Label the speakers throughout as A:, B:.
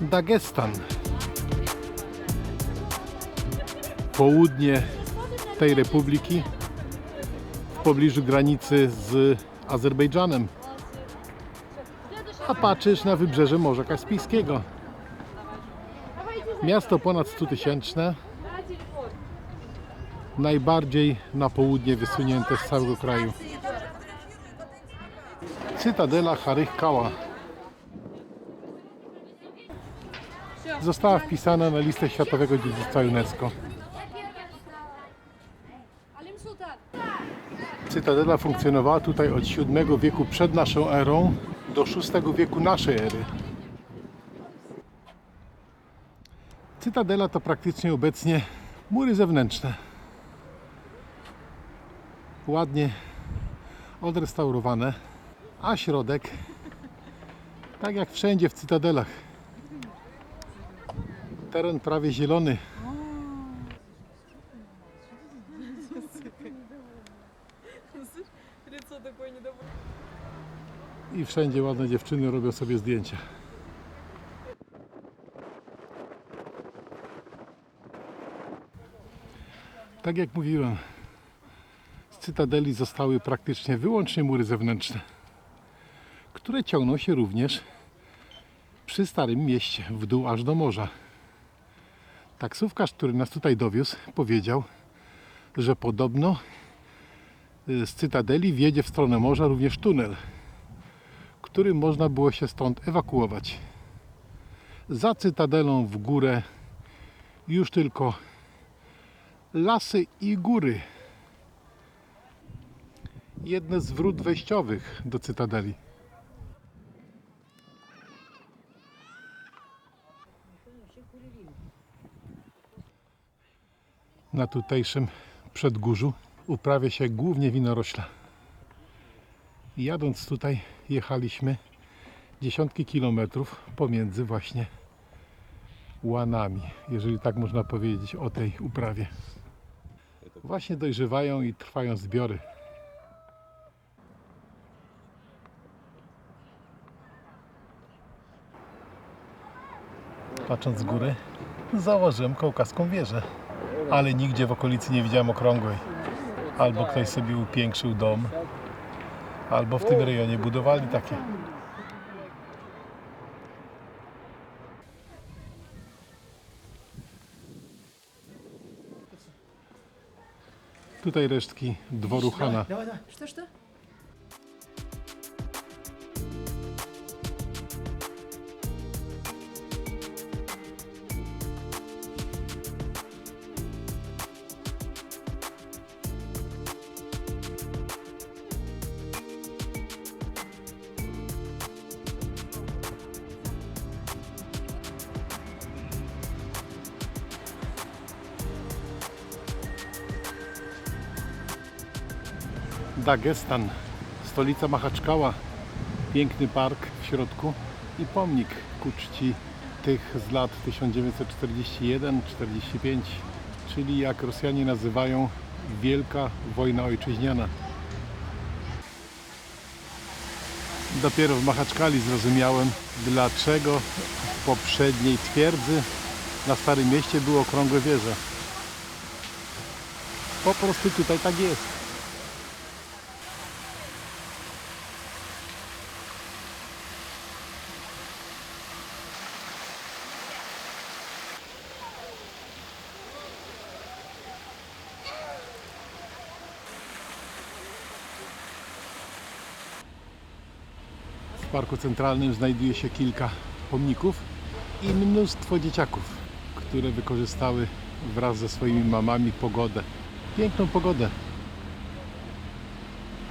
A: Dagestan. Południe tej republiki w pobliżu granicy z Azerbejdżanem. A patrzysz na wybrzeże Morza Kaspijskiego. Miasto ponad 100 tysięczne. Najbardziej na południe wysunięte z całego kraju. Cytadela Harych Kała. Została wpisana na listę Światowego Dziedzictwa UNESCO. Cytadela funkcjonowała tutaj od VII wieku przed naszą erą do VI wieku naszej ery. Cytadela to praktycznie obecnie mury zewnętrzne. Ładnie odrestaurowane, a środek tak jak wszędzie w cytadelach. Teren prawie zielony. I wszędzie ładne dziewczyny robią sobie zdjęcia. Tak jak mówiłem, z cytadeli zostały praktycznie wyłącznie mury zewnętrzne które ciągną się również przy Starym Mieście w dół aż do morza. Taksówkarz, który nas tutaj dowiózł, powiedział, że podobno y, z cytadeli wjedzie w stronę morza również tunel którym można było się stąd ewakuować. Za cytadelą w górę już tylko lasy i góry. Jedne z wrót wejściowych do cytadeli. Na tutejszym przedgórzu uprawia się głównie winorośla. Jadąc tutaj jechaliśmy dziesiątki kilometrów pomiędzy właśnie łanami, jeżeli tak można powiedzieć o tej uprawie. Właśnie dojrzewają i trwają zbiory. Patrząc z góry, zauważyłem kaukaską wieżę, ale nigdzie w okolicy nie widziałem okrągłej. Albo ktoś sobie upiększył dom, albo w tym rejonie budowali takie. Tutaj resztki dworu Hana.
B: Что-что?
A: Dagestan, stolica Machaczkała, piękny park w środku i pomnik ku czci tych z lat 1941-45, czyli jak Rosjanie nazywają Wielka Wojna Ojczyźniana. Dopiero w Machaczkali zrozumiałem, dlaczego w poprzedniej twierdzy na Starym Mieście były okrągłe wieże. Po prostu tutaj tak jest. Parku centralnym znajduje się kilka pomników i mnóstwo dzieciaków, które wykorzystały wraz ze swoimi mamami pogodę. Piękną pogodę.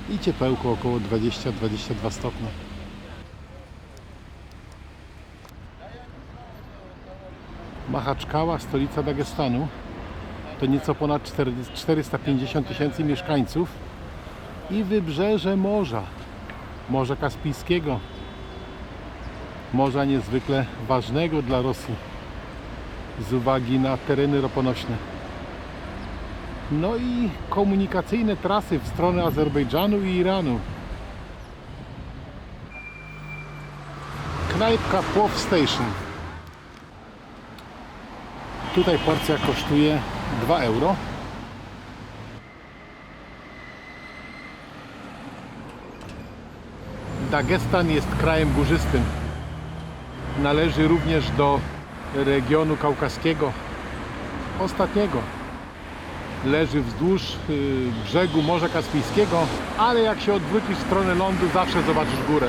A: I ciepełko około 20-22 stopnie. Machaczkała, stolica Dagestanu, to nieco ponad 4 450 tysięcy mieszkańców i wybrzeże morza. Morza Kaspijskiego. Morza niezwykle ważnego dla Rosji z uwagi na tereny roponośne. No i komunikacyjne trasy w stronę Azerbejdżanu i Iranu. Knajpka Płow Station. Tutaj porcja kosztuje 2 euro. Dagestan jest krajem górzystym. Należy również do regionu kaukaskiego, ostatniego. Leży wzdłuż y, brzegu Morza Kaspijskiego, ale jak się odwrócisz w stronę lądu, zawsze zobaczysz górę.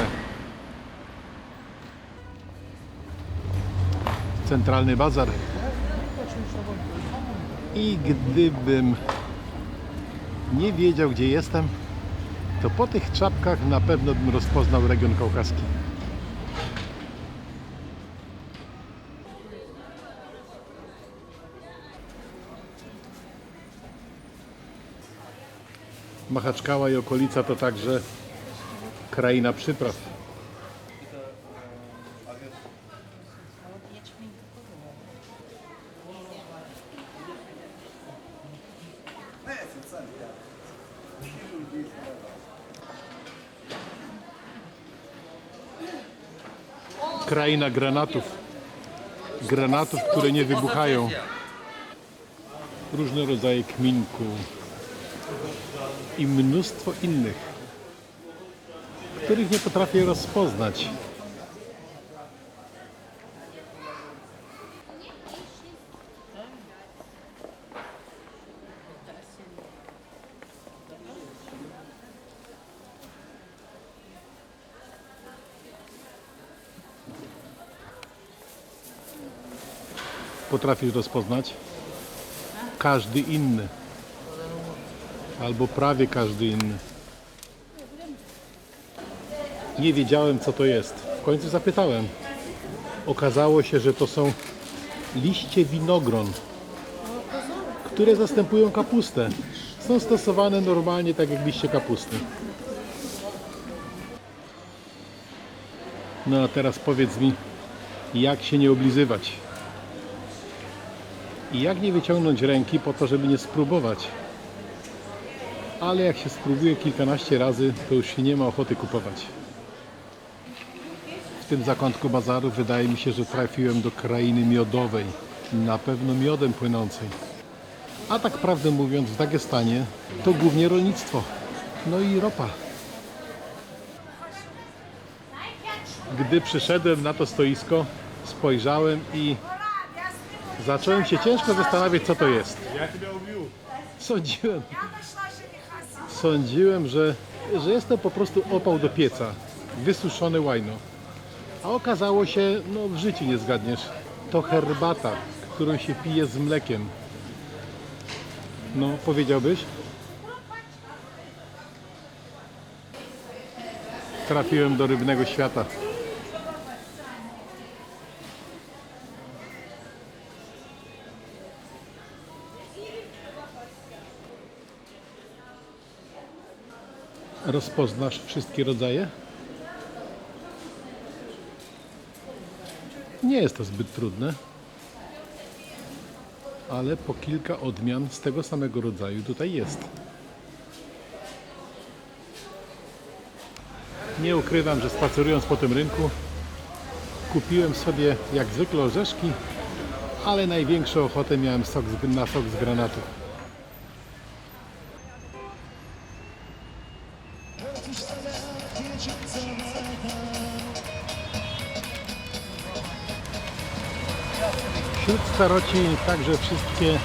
A: Centralny bazar. I gdybym nie wiedział, gdzie jestem, to po tych czapkach na pewno bym rozpoznał region kaukaski. Machaczkała i okolica to także kraina przypraw. Kraina granatów. Granatów, które nie wybuchają. Różne rodzaje kminku i mnóstwo innych, których nie potrafię rozpoznać. Potrafisz rozpoznać każdy inny albo prawie każdy inny. Nie wiedziałem co to jest. W końcu zapytałem. Okazało się, że to są liście winogron, które zastępują kapustę. Są stosowane normalnie tak jak liście kapusty. No a teraz powiedz mi, jak się nie oblizywać? I jak nie wyciągnąć ręki po to, żeby nie spróbować? ale jak się spróbuje kilkanaście razy, to już się nie ma ochoty kupować. W tym zakątku bazaru wydaje mi się, że trafiłem do krainy miodowej, na pewno miodem płynącej. A tak prawdę mówiąc, w Dagestanie to głównie rolnictwo, no i ropa. Gdy przyszedłem na to stoisko, spojrzałem i zacząłem się ciężko zastanawiać, co to jest. Sądziłem, sądziłem, że, że jest to po prostu opał do pieca, wysuszone łajno. A okazało się, no w życiu nie zgadniesz, to herbata, którą się pije z mlekiem. No, powiedziałbyś? Trafiłem do rybnego świata. Rozpoznasz wszystkie rodzaje? Nie jest to zbyt trudne, ale po kilka odmian z tego samego rodzaju tutaj jest. Nie ukrywam, że spacerując po tym rynku kupiłem sobie jak zwykle orzeszki, ale największą ochotę miałem sok z, na sok z granatu. Staroci także wszystkie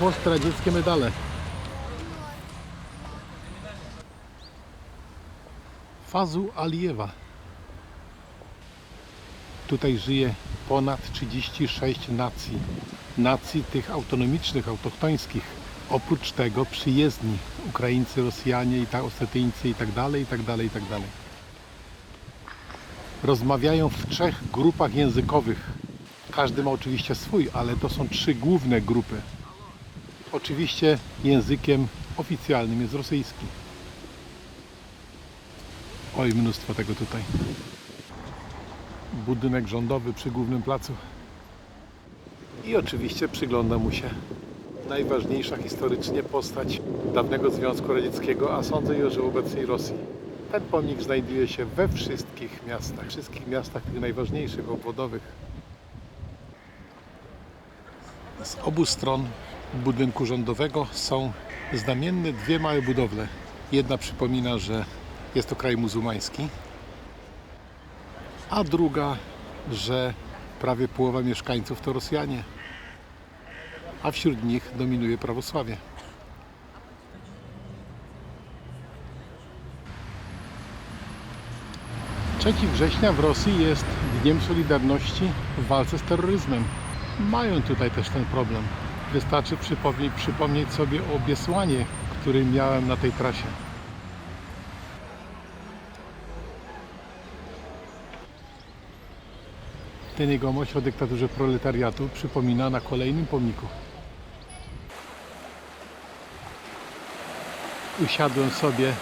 A: postradzieckie medale. Fazu Alijewa. Tutaj żyje ponad 36 nacji. Nacji tych autonomicznych, autochtońskich. Oprócz tego przyjezdni Ukraińcy, Rosjanie, i Osetyńcy i tak dalej, i tak dalej, i tak dalej. Rozmawiają w trzech grupach językowych. Każdy ma oczywiście swój, ale to są trzy główne grupy. Oczywiście językiem oficjalnym jest rosyjski. Oj, mnóstwo tego tutaj. Budynek rządowy przy głównym placu. I oczywiście przygląda mu się najważniejsza historycznie postać dawnego Związku Radzieckiego, a sądzę już, że obecnej Rosji. Ten pomnik znajduje się we wszystkich miastach, wszystkich miastach tych najważniejszych, obwodowych. Z obu stron budynku rządowego są znamienne dwie małe budowle. Jedna przypomina, że jest to kraj muzułmański, a druga, że prawie połowa mieszkańców to Rosjanie, a wśród nich dominuje prawosławie. Trzeci września w Rosji jest Dniem Solidarności w walce z terroryzmem. Mają tutaj też ten problem. Wystarczy przypomnieć, przypomnieć sobie o Biesłanie, który miałem na tej trasie. Ten jegomość o dyktaturze proletariatu przypomina na kolejnym pomniku. Usiadłem sobie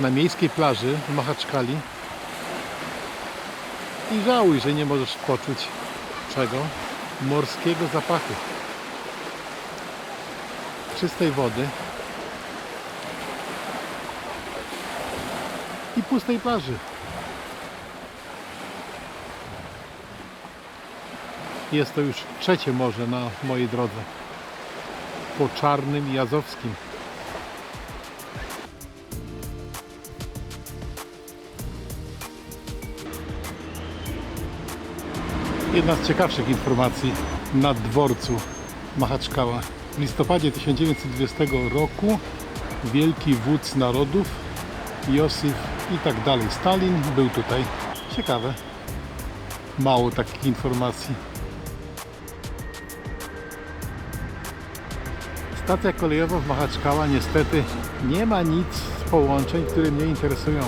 A: na miejskiej plaży w Machaczkali i żałuj, że nie możesz poczuć czego? Morskiego zapachu. Czystej wody i pustej plaży. Jest to już trzecie morze na mojej drodze. Po Czarnym i Azowskim. Jedna z ciekawszych informacji na dworcu Machaczkała. W listopadzie 1920 roku wielki wódz narodów Józef i tak dalej Stalin był tutaj. Ciekawe. Mało takich informacji. Stacja kolejowa w Machaczkała niestety nie ma nic z połączeń, które mnie interesują.